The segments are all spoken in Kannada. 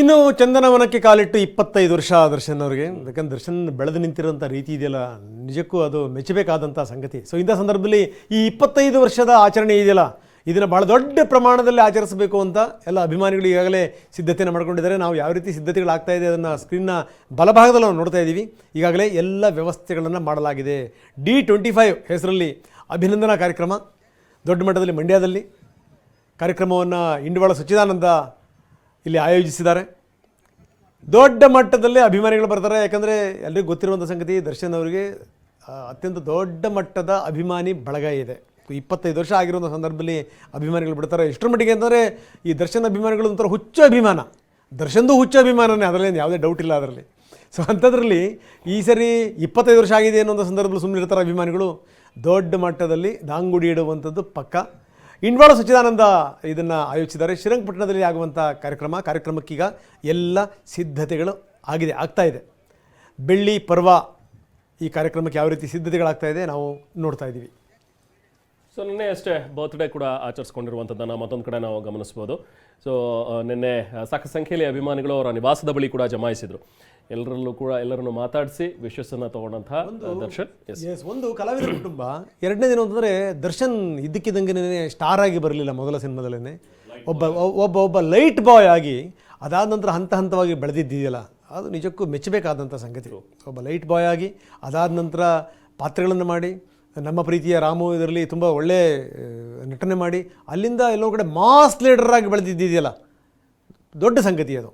ಇನ್ನು ಚಂದನವನಕ್ಕೆ ಕಾಲಿಟ್ಟು ಇಪ್ಪತ್ತೈದು ವರ್ಷ ದರ್ಶನ್ ಅವರಿಗೆ. ಯಾಕಂದ್ರೆ ದರ್ಶನ್ ಬೆಳೆದು ನಿಂತಿರೋಂಥ ರೀತಿ ಇದೆಯಲ್ಲ, ನಿಜಕ್ಕೂ ಅದು ಮೆಚ್ಚಬೇಕಾದಂಥ ಸಂಗತಿ. ಸೊ ಇಂಥ ಸಂದರ್ಭದಲ್ಲಿ ಈ ಇಪ್ಪತ್ತೈದು ವರ್ಷದ ಆಚರಣೆ ಇದೆಯಲ್ಲ, ಇದನ್ನು ಭಾಳ ದೊಡ್ಡ ಪ್ರಮಾಣದಲ್ಲಿ ಆಚರಿಸಬೇಕು ಅಂತ ಎಲ್ಲ ಅಭಿಮಾನಿಗಳು ಈಗಾಗಲೇ ಸಿದ್ಧತೆಯನ್ನು ಮಾಡ್ಕೊಂಡಿದ್ದಾರೆ. ನಾವು ಯಾವ ರೀತಿ ಸಿದ್ಧತೆಗಳಾಗ್ತಾ ಇದೆ ಅದನ್ನು ಸ್ಕ್ರೀನ್ನ ಬಲಭಾಗದಲ್ಲಿ ನಾವು ನೋಡ್ತಾ ಇದ್ದೀವಿ. ಈಗಾಗಲೇ ಎಲ್ಲ ವ್ಯವಸ್ಥೆಗಳನ್ನು ಮಾಡಲಾಗಿದೆ. ಡಿ ಟ್ವೆಂಟಿ ಫೈವ್ ಹೆಸರಲ್ಲಿ ಅಭಿನಂದನಾ ಕಾರ್ಯಕ್ರಮ, ದೊಡ್ಡ ಮಟ್ಟದಲ್ಲಿ ಮಂಡ್ಯದಲ್ಲಿ. ಕಾರ್ಯಕ್ರಮವನ್ನು ಇಂಡವಾಳ ಸಚ್ಚಿದಾನಂದ ಇಲ್ಲಿ ಆಯೋಜಿಸಿದ್ದಾರೆ. ದೊಡ್ಡ ಮಟ್ಟದಲ್ಲಿ ಅಭಿಮಾನಿಗಳು ಬರ್ತಾರೆ. ಯಾಕಂದರೆ ಎಲ್ಲರಿಗೂ ಗೊತ್ತಿರುವಂಥ ಸಂಗತಿ, ದರ್ಶನ್ ಅವರಿಗೆ ಅತ್ಯಂತ ದೊಡ್ಡ ಮಟ್ಟದ ಅಭಿಮಾನಿ ಬಳಗ ಇದೆ. ಇಪ್ಪತ್ತೈದು ವರ್ಷ ಆಗಿರುವಂಥ ಸಂದರ್ಭದಲ್ಲಿ ಅಭಿಮಾನಿಗಳು ಬಿಡ್ತಾರೆ. ಎಷ್ಟರ ಮಟ್ಟಿಗೆ ಅಂತಂದರೆ ಈ ದರ್ಶನ್ ಅಭಿಮಾನಿಗಳು ಒಂಥರ ಹುಚ್ಚು ಅಭಿಮಾನ. ದರ್ಶನ್ದು ಹುಚ್ಚು ಅಭಿಮಾನನೇ ಅದರಲ್ಲಿ ಯಾವುದೇ ಡೌಟ್ ಇಲ್ಲ ಅದರಲ್ಲಿ. ಸೊ ಅಂಥದ್ರಲ್ಲಿ ಈ ಸರಿ ಇಪ್ಪತ್ತೈದು ವರ್ಷ ಆಗಿದೆ ಅನ್ನೋ ಸಂದರ್ಭದಲ್ಲಿ ಸುಮ್ಮನೆ ಇರ್ತಾರೆ ಅಭಿಮಾನಿಗಳು. ದೊಡ್ಡ ಮಟ್ಟದಲ್ಲಿ ದಾಂಗುಡಿ ಇಡುವಂಥದ್ದು ಪಕ್ಕ. ಇಂಡ್ವಾಳ ಸಚ್ಚಿದಾನಂದ ಇದನ್ನು ಆಯೋಜಿಸಿದ್ದಾರೆ. ಶ್ರೀರಂಗಪಟ್ಟಣದಲ್ಲಿ ಆಗುವಂಥ ಕಾರ್ಯಕ್ರಮ, ಕಾರ್ಯಕ್ರಮಕ್ಕೀಗ ಎಲ್ಲ ಸಿದ್ಧತೆಗಳು ಆಗಿದೆ, ಆಗ್ತಾ ಇದೆ. ಬೆಳ್ಳಿ ಪರ್ವ ಈ ಕಾರ್ಯಕ್ರಮಕ್ಕೆ ಯಾವ ರೀತಿ ಸಿದ್ಧತೆಗಳಾಗ್ತಾ ಇದೆ ನಾವು ನೋಡ್ತಾ ಇದ್ದೀವಿ. ಸೊ ನಿನ್ನೆ ಅಷ್ಟೇ ಬರ್ತ್ಡೇ ಕೂಡ ಆಚರಿಸ್ಕೊಂಡಿರುವಂಥದ್ದನ್ನು ಮತ್ತೊಂದು ಕಡೆ ನಾವು ಗಮನಿಸ್ಬೋದು. ಸೊ ನಿನ್ನೆ ಸಾಕು ಸಾಕಷ್ಟು ಸಂಖ್ಯೆಯಲ್ಲಿ ಅಭಿಮಾನಿಗಳು ಅವರ ನಿವಾಸದ ಬಳಿ ಕೂಡ ಜಮಾಯಿಸಿದ್ರು. ಎಲ್ಲರಲ್ಲೂ ಕೂಡ ಎಲ್ಲರನ್ನು ಮಾತಾಡಿಸಿ ವಿಶ್ವಸನ್ನ ತಗೊಂಡಂತಹ ದರ್ಶನ್. ಎಸ್ ಎಸ್ ಒಂದು ಕಲಾವಿದ ಕುಟುಂಬ. ಎರಡನೇ ದಿನ ಅಂತಂದರೆ ದರ್ಶನ್ ಇದ್ದಕ್ಕಿದ್ದಂಗೆ ಸ್ಟಾರ್ ಆಗಿ ಬರಲಿಲ್ಲ ಮೊದಲ ಸಿನಿಮಾದಲ್ಲೇ ಒಬ್ಬ ಒಬ್ಬ ಒಬ್ಬ ಲೈಟ್ ಬಾಯ್ ಆಗಿ ಅದಾದ ನಂತರ ಹಂತ ಹಂತವಾಗಿ ಬೆಳೆದಿದ್ದೀಯಲ್ಲ ಅದು ನಿಜಕ್ಕೂ ಮೆಚ್ಚಬೇಕಾದಂಥ ಸಂಗತಿ. ಒಬ್ಬ ಲೈಟ್ ಬಾಯ್ ಆಗಿ ಅದಾದ ನಂತರ ಪಾತ್ರಗಳನ್ನು ಮಾಡಿ ನಮ್ಮ ಪ್ರೀತಿಯ ರಾಮು ಇದರಲ್ಲಿ ತುಂಬ ಒಳ್ಳೆ ನಟನೆ ಮಾಡಿ ಅಲ್ಲಿಂದ ಎಲ್ಲೋ ಕಡೆ ಮಾಸ್ ಲೀಡರ್ ಆಗಿ ಬೆಳೆದಿದ್ದೀಯಲ್ಲ. ದೊಡ್ಡ ಸಂಗತಿ ಅದು.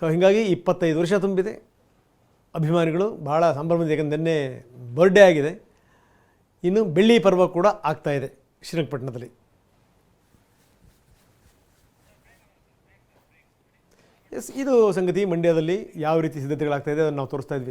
ಸೊ ಹೀಗಾಗಿ ಇಪ್ಪತ್ತೈದು ವರ್ಷ ತುಂಬಿದೆ. ಅಭಿಮಾನಿಗಳು ಭಾಳ ಸಂಭ್ರಮದ ಯಾಕಂದ್ರೆ ನಿನ್ನೆ ಬರ್ಡೇ ಆಗಿದೆ. ಇನ್ನು ಬೆಳ್ಳಿ ಪರ್ವ ಕೂಡ ಆಗ್ತಾಯಿದೆ ಶ್ರೀರಂಗಪಟ್ಟಣದಲ್ಲಿ. ಎಸ್ ಇದು ಸಂಗತಿ ಮಂಡ್ಯದಲ್ಲಿ ಯಾವ ರೀತಿ ಸಿದ್ಧತೆಗಳಾಗ್ತಾ ಇದೆ ಅದನ್ನು ನಾವು ತೋರಿಸ್ತಾ